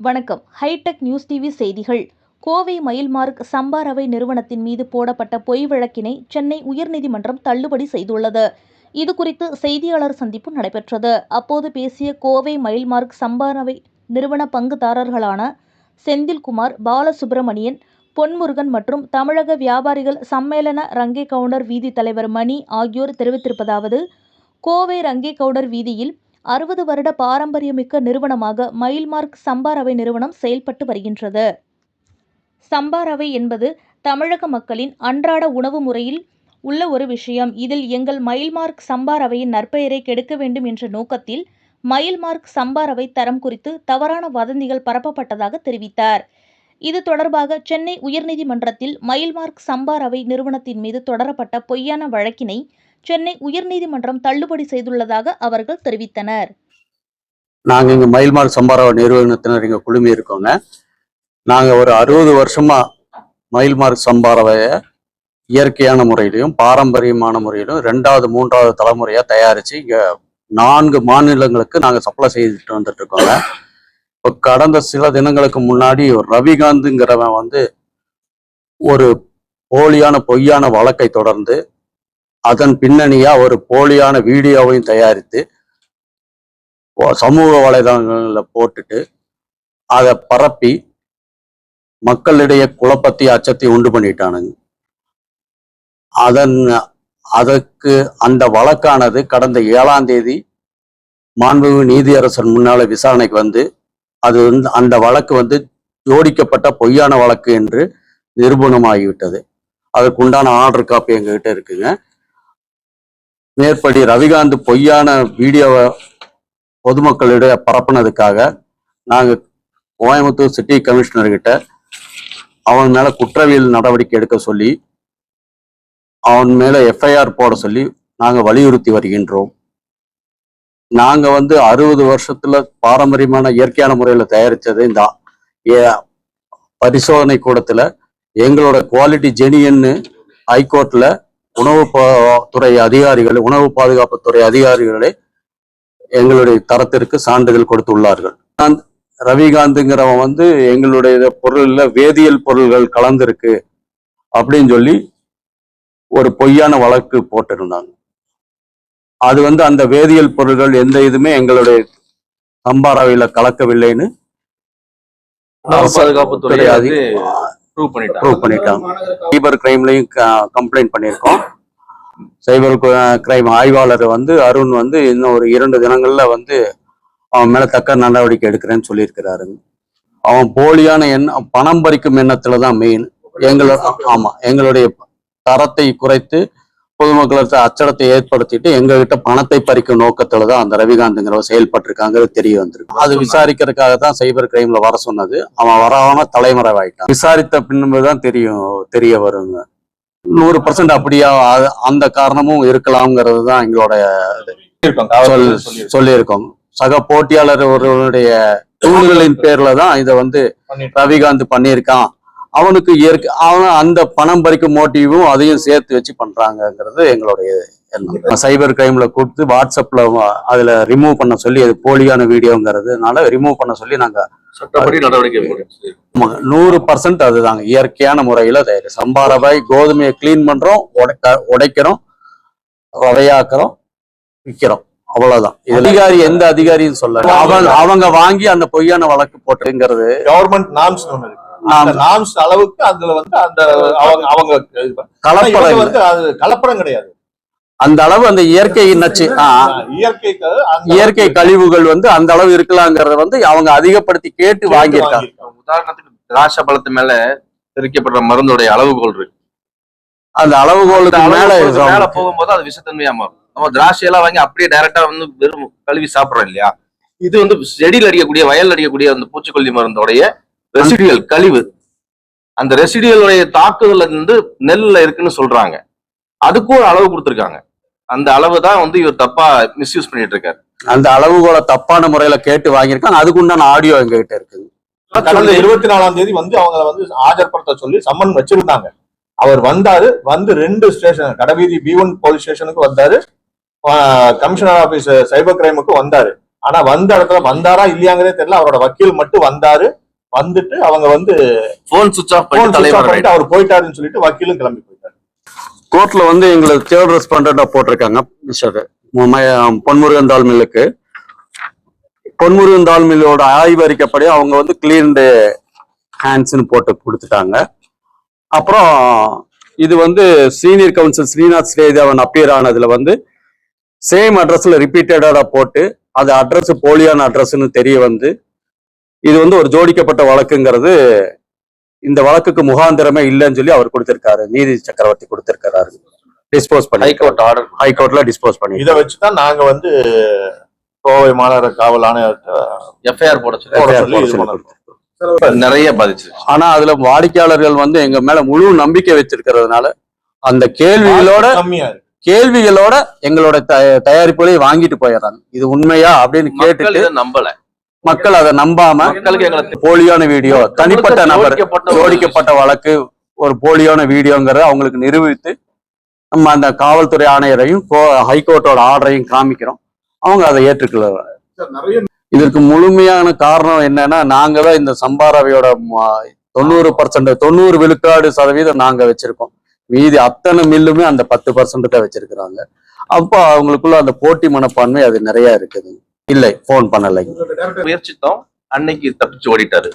வணக்கம். Hitech news TV செய்திகள். கோவை மயில்மார்க் சம்பா ரவை நிறுவனத்தின் மீது போடப்பட்ட பொய் வழக்கினை சென்னை உயர்நீதிமன்றம் தள்ளுபடி செய்துள்ளது. இதுகுறித்து செய்தியாளர் சந்திப்பு நடைபெற்றது. அப்போது பேசிய கோவை மயில்மார்க் சம்பா ரவை நிறுவன பங்குதாரர்களான செந்தில்குமார் பாலசுப்பிரமணியன் பொன்முருகன் மற்றும் தமிழக வியாபாரிகள் சம்மேளன ரங்கே கவுண்டர் வீதி தலைவர் மணி ஆகியோர் தெரிவித்திருப்பதாவது கோவை ரங்கே கவுடர் வீதியில் அறுபது வருட பாரம்பரியமிக்க நிறுவனமாக மயில்மார்க் சம்பா ரவை நிறுவனம் செயல்பட்டு வருகின்றது. சம்பா ரவை என்பது தமிழக மக்களின் அன்றாட உணவு முறையில் உள்ள ஒரு விஷயம். இதில் எங்கள் மயில்மார்க் சம்பா ரவையின் நற்பெயரை கெடுக்க வேண்டும் என்ற நோக்கத்தில் மயில்மார்க் சம்பா ரவை தரம் குறித்து தவறான வதந்திகள் பரப்பப்பட்டதாக தெரிவித்தார். இது தொடர்பாக சென்னை உயர்நீதிமன்றத்தில் மயில்மார்க் சம்பா ரவை நிறுவனத்தின் மீது தொடரப்பட்ட பொய்யான வழக்கினை சென்னை உயர்நீதிமன்றம் தள்ளுபடி செய்துள்ளதாக அவர்கள் தெரிவித்தனர். நாங்கள் இங்கே மயில்மார்க் சம்பாராவ நிறுவனத்தினர் இங்கே குழுமி இருக்கோங்க. நாங்கள் ஒரு அறுபது வருஷமா மயில்மார்க் சம்பாரவையை இயற்கையான முறையிலையும் பாரம்பரியமான முறையிலும் ரெண்டாவது மூன்றாவது தலைமுறையாக தயாரித்து இங்கே நான்கு மாநிலங்களுக்கு நாங்கள் சப்ளை செய்துட்டு வந்துட்டு இருக்கோங்க. இப்போ கடந்த சில தினங்களுக்கு முன்னாடி ரவிகாந்துங்கிறவன் வந்து ஒரு போலியான பொய்யான வழக்கை தொடர்ந்து அதன் பின்னணியா ஒரு போலியான வீடியோவையும் தயாரித்து சமூக வலைதளங்களில் போட்டுட்டு அதை பரப்பி மக்களிடையே குழப்பத்தை அச்சத்தை உண்டு பண்ணிட்டானுங்க. அதன் அதற்கு அந்த வழக்கானது கடந்த ஏழாம் தேதி மாண்புமிகு நீதியரசன் முன்னால விசாரணைக்கு வந்து அது வந்து அந்த வழக்கு வந்து ஜோடிக்கப்பட்ட பொய்யான வழக்கு என்று நிரூபணமாகிவிட்டது. அதற்கு உண்டான ஆர்டர் காப்பி எங்ககிட்ட இருக்குங்க. மேற்படி ரவிகாந்த் பொய்யான வீடியோவை பொதுமக்களிடையே பரப்புனதுக்காக நாங்கள் கோயம்புத்தூர் சிட்டி கமிஷனர்கிட்ட அவன் மேலே குற்றவியல் நடவடிக்கை எடுக்க சொல்லி அவன் மேலே எஃப்ஐஆர் போட சொல்லி நாங்கள் வலியுறுத்தி வருகின்றோம். நாங்க வந்து அறுபது வருஷத்துல பாரம்பரியமான இயற்கையான முறையில தயாரித்தது இந்த பரிசோதனை கூடத்துல எங்களோட குவாலிட்டி ஜெனியன்னு ஹைகோர்ட்ல உணவு பா- துறை அதிகாரிகள் உணவு பாதுகாப்புத்துறை அதிகாரிகளே எங்களுடைய தரத்திற்கு சான்றிதழ் கொடுத்துள்ளார்கள் ரவிகாந்துங்கிறவன் வந்து எங்களுடைய பொருள்ல வேதியியல் பொருள்கள் கலந்திருக்கு அப்படின்னு சொல்லி ஒரு பொய்யான வழக்கு போட்டிருந்தாங்க. அது வந்து அந்த வேதியியல் பொருள்கள் எந்த இதுமே எங்களுடைய சம்பாராவில கலக்கவில்லைன்னு பாதுகாப்புத்துறை அதி- ப்ரூவ் பண்ணிட்டாங்க சைபர் கிரைம்லையும் கம்ப்ளைண்ட் பண்ணியிருக்கோம். சைபர் கிரைம் ஆய்வாளர் வந்து அருண் வந்து இன்னும் ஒரு இரண்டு தினங்கள்ல வந்து அவன் மேல தக்க நடவடிக்கை எடுக்கிறேன்னு சொல்லியிருக்கிறாருங்க. அவன் போலியான எண்ண பணம் பறிக்கும் எண்ணத்துல தான் மெயின் எங்களோட ஆமா எங்களுடைய தரத்தை குறைத்து பொதுமக்களுக்கு அச்சடத்தை ஏற்படுத்திட்டு எங்ககிட்ட பணத்தை பறிக்கும் நோக்கத்துல தான் அந்த ரவிகாந்த்ங்கிறவ செயல்பட்டிருக்காங்கிறது தெரிய வந்திருக்கு. அது விசாரிக்கிறதுக்காக தான் சைபர் கிரைம்ல வர சொன்னது. அவன் வராம தலைமறைவாயிட்டான் விசாரித்த பின்புதான் தெரியும் தெரிய வருங்க. நூறு பர்சன்ட் அப்படியா அந்த காரணமும் இருக்கலாம்ங்கிறது தான் எங்களோட. சொல்லியிருக்கோம். சக போட்டியாளர் ஒருவருடைய தூண்டுதலின் பேர்ல தான் இதை வந்து. ரவிகாந்த் பண்ணியிருக்கான். அவனுக்கு இயற்கை அவன் அந்த பணம் பறிக்கும் மோட்டிவும் அதையும் சேர்த்து வச்சு பண்றாங்கங்கிறது எங்களுடைய எண்ணம். சைபர் கிரைம்ல கொடுத்து வாட்ஸ்அப்ல அதுல ரிமூவ் பண்ண சொல்லி அது போலியான வீடியோங்கிறதுனால ரிமூவ் பண்ண சொல்லி நாங்க நூறு பர்சன்ட் அதுதாங்க. இயற்கையான முறையில தயாரி சம்பா ரவை கோதுமையை க்ளீன் பண்றோம் உடைக்க உடைக்கிறோம் ரவையாக்குறோம் விற்கிறோம் அவ்வளவுதான். அதிகாரி எந்த அதிகாரியும் சொல்ல அவங்க வாங்கி அந்த பொய்யான வழக்கு போட்டுங்கிறது கவர்மெண்ட் நார்ம்ஸ் ஒண்ணு நார்ம்ஸ் அளவுக்கு அதுல வந்து அந்த அவங்க அவங்க கலப்படம். வந்து அது கலப்படம் கிடையாது. அந்த அளவு அந்த இயற்கை நச்சு அந்த இயற்கை கழிவுகள் வந்து அந்த அளவு இருக்கலாங்கிறத வந்து அவங்க அதிகப்படுத்தி கேட்டு வாங்கியிருக்காங்க. உதாரணத்துக்கு திராட்சை பழத்து மேல தெரிக்கப்படுற மருந்துடைய அளவுகோல் இருக்கு. அந்த அளவுகோலுக்கு மேல மேல. போகும்போது அது விஷத்தன்மையா மாறும். நம்ம திராட்சையெல்லாம் வாங்கி அப்படியே டைரக்டா வந்து வெறும் கழுவி சாப்பிடுறோம் இல்லையா? இது வந்து செடியில் அடிக்கக்கூடிய வயல் அடிக்கக்கூடிய அந்த பூச்சிக்கொல்லி மருந்தோடைய ரெசிடியல் கழிவு. அந்த ரெசிடியலுடைய தாக்குதல் வந்து நெல்லுல இருக்குன்னு சொல்றாங்க. அதுக்கும் ஒரு அளவு கொடுத்துருக்காங்க. அந்த அளவு தான் வந்து இவர் தப்பா மிஸ்யூஸ் பண்ணிட்டு இருக்காரு. அந்த அளவுகோலை தப்பான முறையில கேட்டு வாங்கியிருக்காங்க. அதுக்கு உண்டான ஆடியோ எங்க கிட்ட இருக்குங்க கடந்த இருபத்தி நாலாம் தேதி வந்து அவங்கள வந்து ஆஜர்படுத்த சொல்லி சம்மன் வச்சிருந்தாங்க. அவர் வந்தாரு வந்து ரெண்டு ஸ்டேஷன் கடைவீதி பி ஒன் போலீஸ் ஸ்டேஷனுக்கு வந்தாரு. கமிஷனர் ஆபீஸ் சைபர் கிரைமுக்கு வந்தாரு. ஆனா வந்த இடத்துல வந்தாரா இல்லையாங்கிறதே தெரியல. அவரோட வக்கீல் மட்டும் வந்தாரு. வந்துட்டு அவங்க வந்து போன் சுவிச் ஆஃப் பண்ணிட்டு அவர் போயிட்டாருன்னு சொல்லிட்டு வக்கீலும் கிளம்பி போயிட்டாரு. கோர்ட்ல வந்து எங்களுக்கு தேர்ட் ரெஸ்பாண்டா போட்டிருக்காங்க மிஸ்டர் பொன்முருகன் தால் மில்லுக்கு. பொன்முருகன் தால் மில்லோட ஆய்வறிக்கப்படி அவங்க வந்து கிளீன்டு ஹேண்ட்ஸ்னு போட்டு கொடுத்துட்டாங்க. அப்புறம் இது வந்து senior counsel Srinath Sridevan appear ஆனதுல வந்து சேம் அட்ரஸ்ல ரிப்பீட்டடா போட்டு அது அட்ரஸ் போலியான அட்ரஸ்னு தெரிய வந்து இது வந்து ஒரு ஜோடிக்கப்பட்ட வழக்குங்கிறது இந்த வழக்குக்கு முகாந்திரமே இல்லைன்னு சொல்லி அவர் கொடுத்திருக்காரு. நீதி சக்கரவர்த்தி கொடுத்திருக்காரு டிஸ்போஸ் பண்ணி ஹைகோர்ட் ஆர்டர் ஹைகோர்ட்ல டிஸ்போஸ் பண்ணி இதை வச்சுதான் நாங்க வந்து கோவை மாநகர காவல் ஆணையர்கிட்ட எஃப்ஐஆர் போட சொல்லி. நிறைய பாதிச்சு ஆனா அதுல வாடிக்கையாளர்கள் வந்து எங்க மேல முழு நம்பிக்கை வச்சிருக்கிறதுனால அந்த கேள்விகளோட கேள்விகளோட எங்களோட தயாரிப்புகளை வாங்கிட்டு போயிடுறாங்க. இது உண்மையா அப்படின்னு கேட்டுட்டு நம்பல. மக்கள் அதை நம்பாம போலியான வீடியோ தனிப்பட்ட நபர் ஜோடிக்கப்பட்ட வழக்கு ஒரு போலியான வீடியோங்கிறத அவங்களுக்கு நிரூபித்து நம்ம அந்த காவல்துறை ஆணையரையும் கோ- ஹைகோர்ட்டோட ஆர்டரையும் காமிக்கிறோம். அவங்க அதை ஏற்றுக்கல. இதற்கு முழுமையான காரணம் என்னன்னா நாங்க தான் இந்த சம்பாரவையோட தொண்ணூறு பர்சன்ட் தொண்ணூறு விழுக்காடு சதவீதம் நாங்க வச்சிருக்கோம். மீதி அத்தனை மில்லுமே அந்த பத்து பர்சன்ட் தான் வச்சிருக்கிறாங்க. அப்போ அவங்களுக்குள்ள அந்த போட்டி மனப்பான்மை அது நிறைய இருக்குது. இல்லை போன் பண்ணலை. முயற்சித்தோம். அன்னைக்கு தப்பிச்சு ஓடிட்டாரு.